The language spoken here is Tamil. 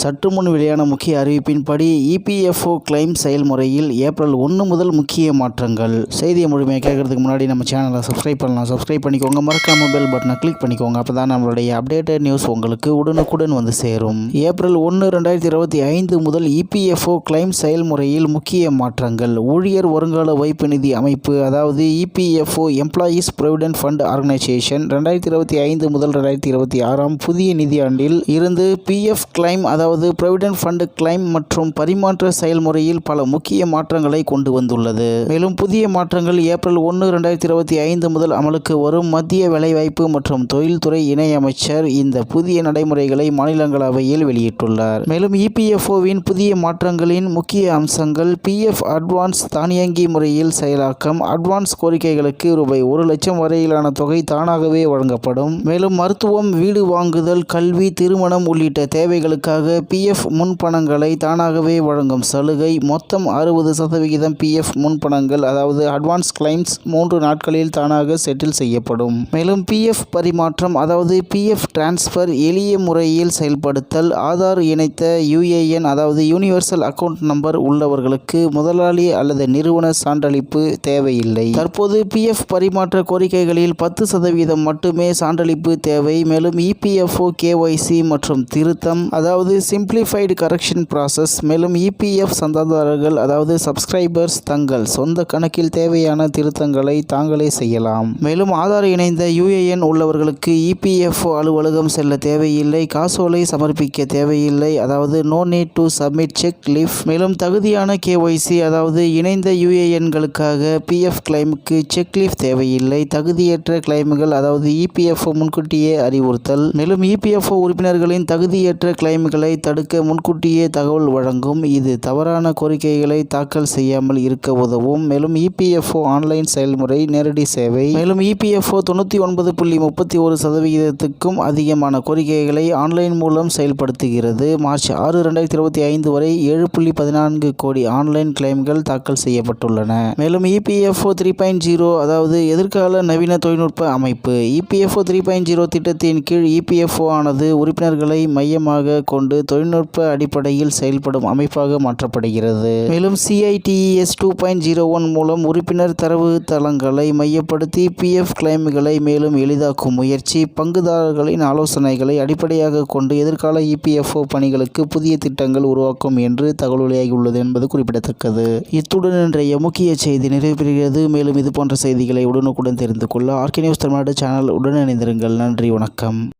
சற்று முன் வெளியான முக்கிய அறிவிப்பின்படி இபிஎஃப்ஓ கிளைம் செயல்முறையில் ஏப்ரல் ஒன்று முதல் முக்கிய மாற்றங்கள். செய்தியை முழுமையாக கேட்கறதுக்கு முன்னாடி நம்ம சேனலை சப்ஸ்கிரைப் பண்ணலாம். சப்ஸ்கிரைப் பண்ணிக்கோங்க. மறக்காம பெல் பட்டனை கிளிக் பண்ணிக்கோங்க. அப்போ தான் நம்மளுடைய அப்டேட்டட் நியூஸ் உங்களுக்கு உடனுக்குடன் வந்து சேரும். ஏப்ரல் ஒன்று ரெண்டாயிரத்தி இருபத்தி ஐந்து முதல் இபிஎஃப்ஓ கிளைம் செயல்முறையில் முக்கிய மாற்றங்கள். ஊழியர் வருங்கால வைப்பு நிதி அமைப்பு அதாவது EPFO employees provident fund organisation ரெண்டாயிரத்தி இருபத்தி ஐந்து முதல் ரெண்டாயிரத்தி இருபத்தி ஆறாம் புதிய நிதியாண்டில் இருந்து பிஎஃப் கிளைம் அதாவது ப்ரொவிடென்ட் ஃபண்ட் கிளைம் மற்றும் பரிமாற்ற செயல்முறையில் பல முக்கிய மாற்றங்களை கொண்டு வந்துள்ளது. மேலும் புதிய மாற்றங்கள் ஏப்ரல் ஒன்று ரெண்டாயிரத்தி இருபத்தி ஐந்து முதல் அமலுக்கு வரும் மத்திய வேலைவாய்ப்பு மற்றும் தொழில்துறை இணையமைச்சர் இந்த புதிய நடைமுறைகளை மாநிலங்களவையில் வெளியிட்டுள்ளார். மேலும் இபிஎஃப்ஓவின் புதிய மாற்றங்களின் முக்கிய அம்சங்கள் பிஎஃப் அட்வான்ஸ் தானியங்கி முறையில் செயலாக்கம் அட்வான்ஸ் கோரிக்கைகளுக்கு ரூபாய் ஒரு லட்சம் வரையிலான தொகை தானாகவே வழங்கப்படும். மேலும் மருத்துவம் வீடு வாங்குதல் கல்வி திருமணம் உள்ளிட்ட தேவைகளுக்காக பிஎஃப் முன்பணங்களை தானாகவே வழங்கும். சலுகை மொத்தம் அறுபது சதவிகிதம் பிஎஃப் முன்பணங்கள் அதாவது அட்வான்ஸ் கிளைம்ஸ் மூன்று நாட்களில் தானாக செட்டில் செய்யப்படும். மேலும் பிஎஃப் பரிமாற்றம் அதாவது பிஎஃப் டிரான்ஸ்ஃபர் எளிய முறையில் செயல்படுத்தல் ஆதார் இணைத்த யுஏஎன் அதாவது யூனிவர்சல் அக்கவுண்ட் நம்பர் உள்ளவர்களுக்கு முதலாளி அல்லது நிறுவன சான்றளிப்பு தேவையில்லை. தற்போது பிஎஃப் பரிமாற்ற கோரிக்கைகளில் பத்து சதவீதம் மட்டுமே சான்றளிப்பு தேவை. மேலும் இபிஎஃப்ஓ கேஒய்சி மற்றும் திருத்தம் அதாவது சிம்பிளிஃபைடு கரெக்ஷன் ப்ராசஸ் மேலும் இபிஎஃப் சந்தாதாரர்கள் அதாவது சப்ஸ்கிரைபர்ஸ் தங்கள் சொந்த கணக்கில் தேவையான திருத்தங்களை தாங்களே செய்யலாம். மேலும் ஆதார் இணைந்த யுஏஎன் உள்ளவர்களுக்கு இபிஎஃப்ஓ அலுவலகம் செல்ல தேவையில்லை. காசோலை சமர்ப்பிக்க தேவையில்லை. அதாவது no need to submit cheque leaf மேலும் தகுதியான கேஒய்சி அதாவது இணைந்த யுஏஎன்களுக்காக பிஎஃப் கிளைமுக்கு செக் லீஃப் தேவையில்லை. தகுதியற்ற கிளைம்கள் அதாவது இபிஎஃப்ஓ முன்கூட்டியே அறிவுறுத்தல். மேலும் இபிஎஃப்ஓ உறுப்பினர்களின் தகுதியற்ற கிளைம்களை தடுக்க முன்கூட்டியே தகவல் வழங்கும். இது தவறான கோரிக்கைகளை தாக்கல் செய்யாமல் இருக்க உதவும். மேலும் இபிஎஃப்ஓ ஆன்லைன் செயல்முறை நேரடி சேவை. மேலும் இபிஎஃப்ஓ தொண்ணூற்றி ஒன்பது புள்ளி முப்பத்தி ஒரு சதவிகிதத்துக்கும் அதிகமான கோரிக்கைகளை ஆன்லைன் மூலம் செயல்படுத்துகிறது. மார்ச் ஆறு ரெண்டாயிரத்தி இருபத்தி ஐந்து வரை ஏழு புள்ளி பதினான்கு கோடி ஆன்லைன் கிளைம்கள் தாக்கல் செய்யப்பட்டுள்ளன. மேலும் இபிஎஃப்ஓ த்ரீ பாயிண்ட் ஜீரோ அதாவது எதிர்கால நவீன தொழில்நுட்ப அமைப்பு. இபிஎஃப்ஓ த்ரீ பாயிண்ட் ஜீரோ திட்டத்தின் கீழ் இபிஎஃப்ஓ ஆனது உறுப்பினர்களை மையமாக கொண்டு தொழில்நுட்ப அடிப்படையில் செயல்படும் அமைப்பாக மாற்றப்படுகிறது. மேலும் CITES two point zero one மூலம் உறுப்பினர் தரவு தளங்களை மையப்படுத்தி பிஎஃப் கிளைம்களை மேலும் எளிதாக்கும் முயற்சி பங்குதாரர்களின் ஆலோசனைகளை அடிப்படையாக கொண்டு எதிர்கால இபிஎஃப்ஓ பணிகளுக்கு புதிய திட்டங்கள் உருவாக்கும் என்று தகவல் வெளியாகியுள்ளது என்பது குறிப்பிடத்தக்கது. இத்துடன் இன்றைய முக்கிய செய்தி நிறைவு பெறுகிறது மேலும் இது போன்ற செய்திகளை உடனுக்குடன் தெரிந்து கொள்ள ஆர்கே நியூஸ் தமிழ்நாடு சேனல் உடன் இணைந்திருங்கள். நன்றி வணக்கம்.